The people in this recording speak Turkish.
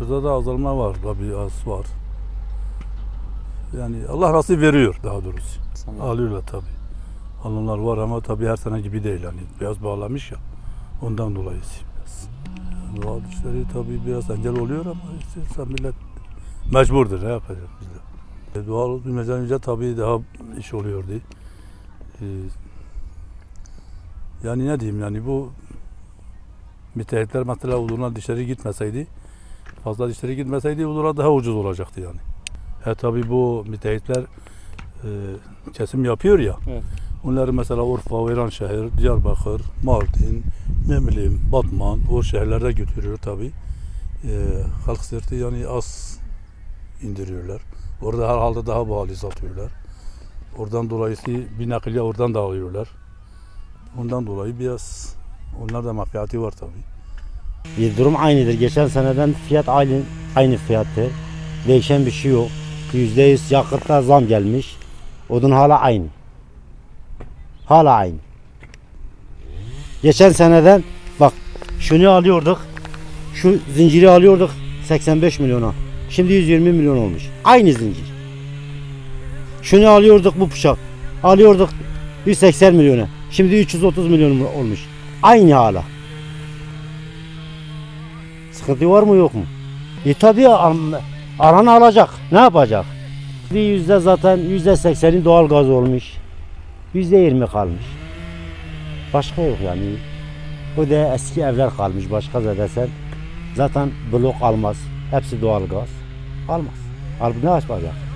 Fiyatlarda da azalma var tabii az var. Yani Allah nasip veriyor daha doğrusu. Alıyorlar tabii. Alımlar var ama tabii her sene gibi değil yani. Biraz bağlamış ya. Ondan dolayı biraz. Doğal işleri tabii biraz engel oluyor ama işte millet mecburdur. Ne yapacak biz de. E, Doğal önce tabii daha iş oluyordu. Ee, yani ne diyeyim yani bu müteahhitler mesela Uludağ'a dışarı gitmeseydi fazla dışarı gitmeseydi Uludağ daha ucuz olacaktı yani. E tabii bu müteahhitler e, kesim yapıyor ya. Evet. Onları mesela Urfa, Viranşehir, Diyarbakır, Mardin, ne bileyim Batman o şehirlerde götürüyor tabii. E, halk sırtı yani az indiriyorlar. Orada herhalde daha pahalı satıyorlar. Oradan dolayı bir nakliye oradan da alıyorlar. Ondan dolayı biraz onlar da mafiyatı var tabii. Durum aynıdır. Geçen seneden fiyat aynı aynı fiyattır. Değişen bir şey yok. Yüzde yüz yakıtta zam gelmiş. Odun hala aynı. Hala aynı. Geçen seneden bak şunu alıyorduk. Şu zinciri alıyorduk 85 milyona. Şimdi 120 milyon olmuş. Aynı zincir. Şunu alıyorduk bu bıçak. Alıyorduk 180 milyona. Şimdi 330 milyon olmuş. Aynı hala. Sıkıntı var mı yok mu? E tabi alacak. Ne yapacak? Bir yüzde zaten yüzde sekseni doğal gaz olmuş. Yüzde yirmi kalmış. Başka yok yani. Bu da eski evler kalmış. Başka da desen zaten blok almaz. Hepsi doğal gaz. Almaz. Al ne yapacak?